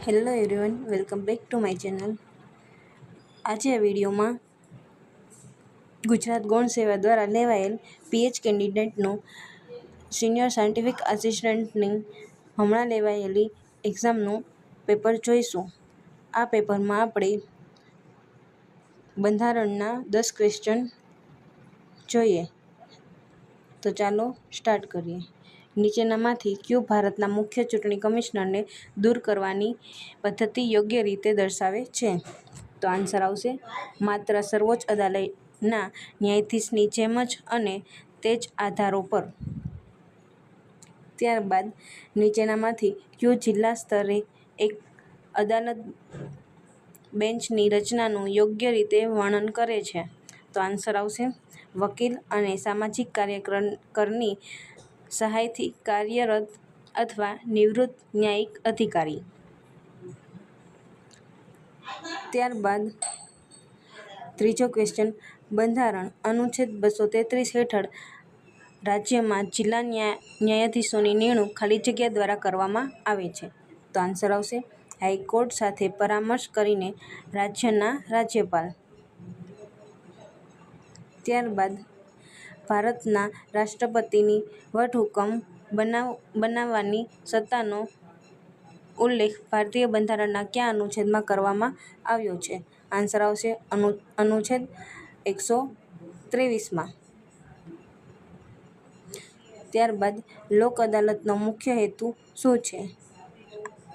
Hello everyone welcome back to my channel આજે આ વિડીયોમાં ગુજરાત ગૌણ સેવા દ્વારા લેવાયેલ પીએચ કેન્ડિડેટનું સિનિયર સાયન્ટિફિક આસિસ્ટન્ટની હમણાં લેવાયેલી એક્ઝામનું પેપર જોઈશું. આ પેપરમાં આપણે બંધારણના દસ ક્વેશ્ચન જોઈએ. તો ચાલો સ્ટાર્ટ કરીએ. નીચેનામાંથી ક્યુ ભારતના મુખ્ય ચૂંટણી કમિશનરને દૂર કરવાની પદ્ધતિ યોગ્ય રીતે દર્શાવે છે? તો આન્સર આવશે, માત્ર સર્વોચ્ચ અદાલતના ન્યાયાધીશની જેમ જ અને તે જ આધારો પર. ત્યારબાદ નીચેનામાંથી ક્યુ જિલ્લા સ્તરે એક અદાલત બેન્ચની રચનાનું યોગ્ય રીતે વર્ણન કરે છે? તો આન્સર આવશે, વકીલ અને સામાજિક કાર્યકરની સહાયથી કાર્યરત અથવા નિવૃત્ત ન્યાયિક અધિકારી. ત્યારબાદ ત્રીજો ક્વેશ્ચન બંધારણ અનુચ્છેદ બસો તેત્રીસ હેઠળ રાજ્યમાં જિલ્લા ન્યાય, ન્યાયાધીશોની નિમણૂક ખાલી જગ્યા દ્વારા કરવામાં આવે છે. તો આન્સર આવશે, હાઈકોર્ટ સાથે પરામર્શ કરીને રાજ્યના રાજ્યપાલ. ત્યારબાદ ભારતના રાષ્ટ્રપતિની વટહુકમ બનાવવાની સત્તાનો ઉલ્લેખ ભારતીય બંધારણના કયા અનુચ્છેદમાં કરવામાં આવ્યો છે? આન્સર આવશે અનુચ્છેદ એકસો ત્રેવીસમાં. ત્યારબાદ લોક અદાલતનો મુખ્ય હેતુ શું છે?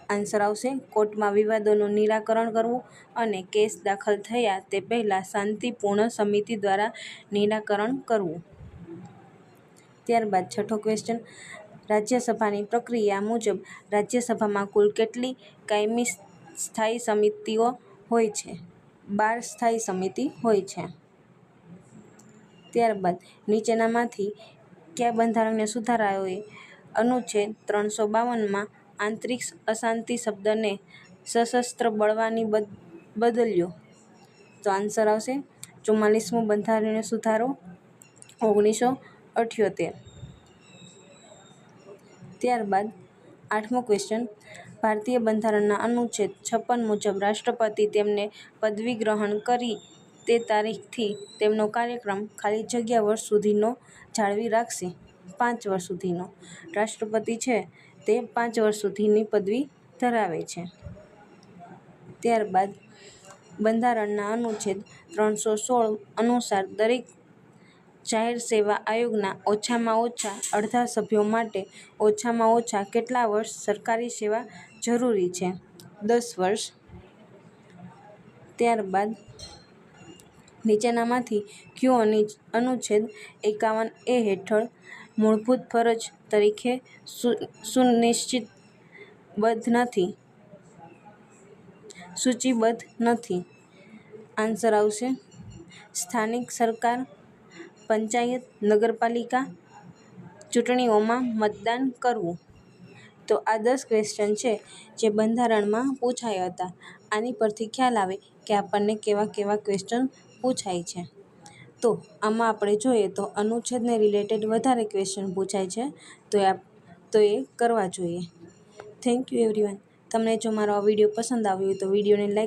આન્સર આવશે કોર્ટમાં વિવાદોનું નિરાકરણ કરવું અને કેસ દાખલ થયા તે પહેલાં શાંતિપૂર્ણ સમિતિ દ્વારા નિરાકરણ કરવું. ત્યારબાદ છઠ્ઠો ક્વેશ્ચન રાજ્યસભાની પ્રક્રિયા મુજબ રાજ્યસભામાં કુલ કેટલી કાયમી સ્થાયી સમિતિઓ હોય છે? બાર સ્થાયી સમિતિ હોય છે. ત્યારબાદ નીચેનામાંથી કયા બંધારણને સુધારાઓએ અનુચ્છેદ ત્રણસો બાવનમાં આંતરિક અશાંતિ શબ્દને સશસ્ત્ર બળવાની બદલ્યો. તો આન્સર આવશે. ચુમ્માલીસમો બંધારણીય સુધારો. ઓગણીસો અઠ્યોતેર. ત્યારબાદ આઠમો ક્વેશ્ચન ભારતીય બંધારણના અનુચ્છેદ છપ્પન મુજબ રાષ્ટ્રપતિ તેમને પદવી ગ્રહણ કરી તે તારીખથી તેમનો કાર્યક્રમ ખાલી જગ્યા વર્ષ સુધીનો જાળવી રાખશે. પાંચ વર્ષ સુધીનો. રાષ્ટ્રપતિ છે તે પાંચ વર્ષ સુધીની પદવી ધરાવે છે. ત્યારબાદ બંધારણના અનુચ્છેદ ત્રણસો સોળ અનુસાર દરેક જાહેર સેવા આયોગના ઓછામાં ઓછા અડધા સભ્યો માટે ઓછામાં ઓછા કેટલા વર્ષ સરકારી સેવા જરૂરી છે? દસ વર્ષ. ત્યારબાદ નીચેનામાંથી કયો અનુચ્છેદ એકાવન એ હેઠળ મૂળભૂત ફરજ તરીકે સુનિશ્ચિતબદ્ધ નથી. સૂચિબદ્ધ નથી. આન્સર આવશે. સ્થાનિક સરકાર પંચાયત, નગરપાલિકા ચૂંટણીઓમાં મતદાન કરવું. તો આ દસ ક્વેશ્ચન છે જે બંધારણમાં પૂછાયા હતા. આની પરથી ખ્યાલ આવે કે આપણને કેવા કેવા ક્વેશ્ચન પૂછાય છે. તો આમાં આપણે જોઈએ તો અનુચ્છેદને રિલેટેડ વધારે ક્વેશ્ચન પૂછાય છે. તો એ તો એ કરવા જોઈએ. થેન્ક યુ એવરીવન તમને જો મારો આ વીડિયો પસંદ આવ્યો હોય તો વિડીયોને લાઈક